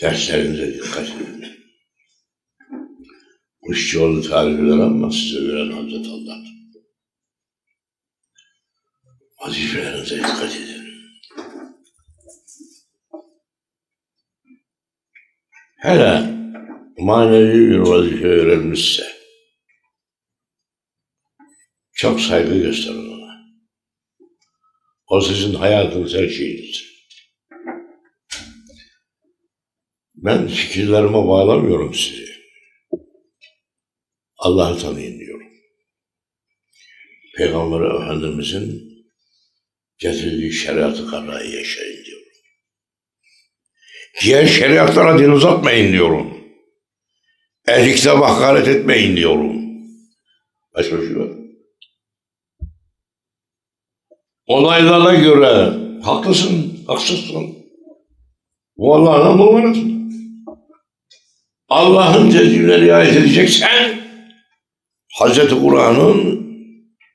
Derslerinize dikkat edin. Kuşçuoğlu tarif eder ama size veren Hazreti Allah. Vazifelerinize dikkat edin. Hele manevi bir vazife verilmişse çok saygı gösterin ona. O sizin hayatınız her şeyinizdir. Ben fikirlerime bağlamıyorum sizi. Allah'ı tanıyın diyorum. Peygamber Efendimizin getirdiği şeriatı kararı yaşayın diyorum. Diğer şeriatlara dil uzatmayın diyorum. Ehli kitaba hakaret etmeyin diyorum. Başka şey var. Olaylara göre haklısın, haksızsın. Bu Allah'ın numarası. Allah'ın tezgirine riayet edeceksen Hazreti Kur'an'ın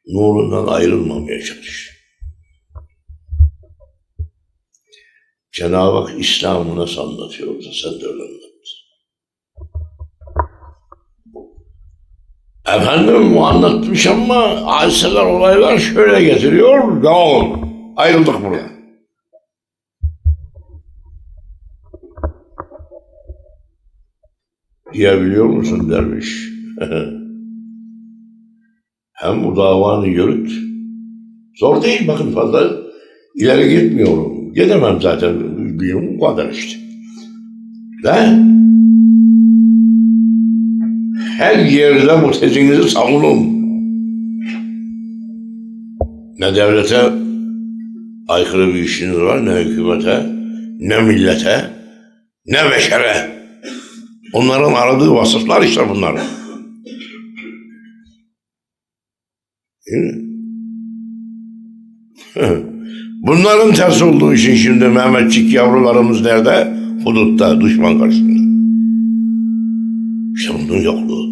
nurundan ayrılmamaya çalış. Cenab-ı Hak İslam'ı nasıl anlatıyorsa sen de öyle anlat. Efendim bu anlatmış ama hadiseler, olaylar şöyle getiriyor. Devam. Ayrıldık buradan. Diyebiliyor musun derviş? Hem bu davanı yürüt. Zor değil bakın fazla ileri gitmiyorum. Gidemem zaten. Bilmiyorum bu kadar işte. De her yerde bu tezinizi savunun. Ne devlete aykırı bir işiniz var, ne hükümete, ne millete, ne beşere. Onların aradığı vasıflar işte bunlar. Değil mi? Bunların ters olduğu için şimdi Mehmetçik yavrularımız nerede? Hudutta, düşman karşısında. İşte bunun yokluğu.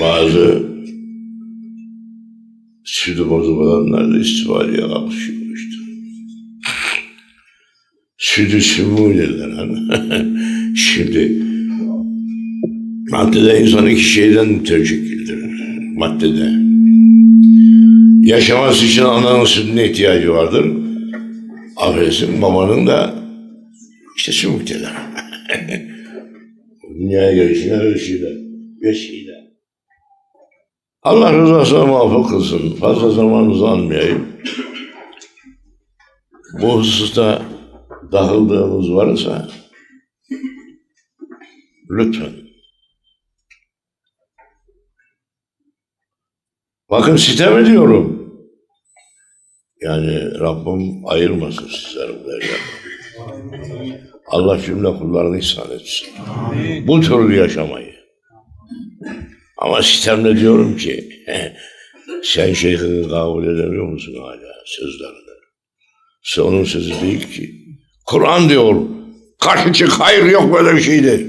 Bazı sütü bozuk olanlar da istifadeye kalkışıyor Sütü sümü derler hani. Şimdi maddede insan iki şeyden müteşekkildir. Maddede. Yaşaması için ananın sütüne ihtiyacı vardır. Affedersin babanın da işte sümükteler. Dünyaya gelişine her şeyler. Vesile. Allah rızasına muvaffak kılsın. Fazla zamanınızı almayayım. Bu hususta dağıldığımız varsa lütfen. Bakın sitem ediyorum. Yani Rabbim ayırmasın sizleri bu evlerden. Allah cümle kullarını ihsan etsin. Bu türlü yaşamayı. Ama sistemle diyorum ki sen şeyhini kabul edemiyor musun hala sözlerini? Onun sözü değil ki. Kur'an diyor. Karşı çık hayır yok böyle bir şeydi.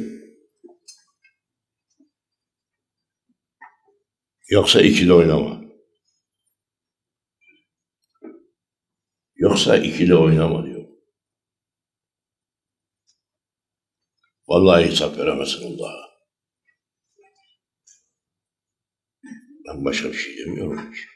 Yoksa ikili oynama. Yoksa ikili oynama diyor. Vallahi hesap veremezsin Allah'a. Ben başka bir şey demiyorum ki.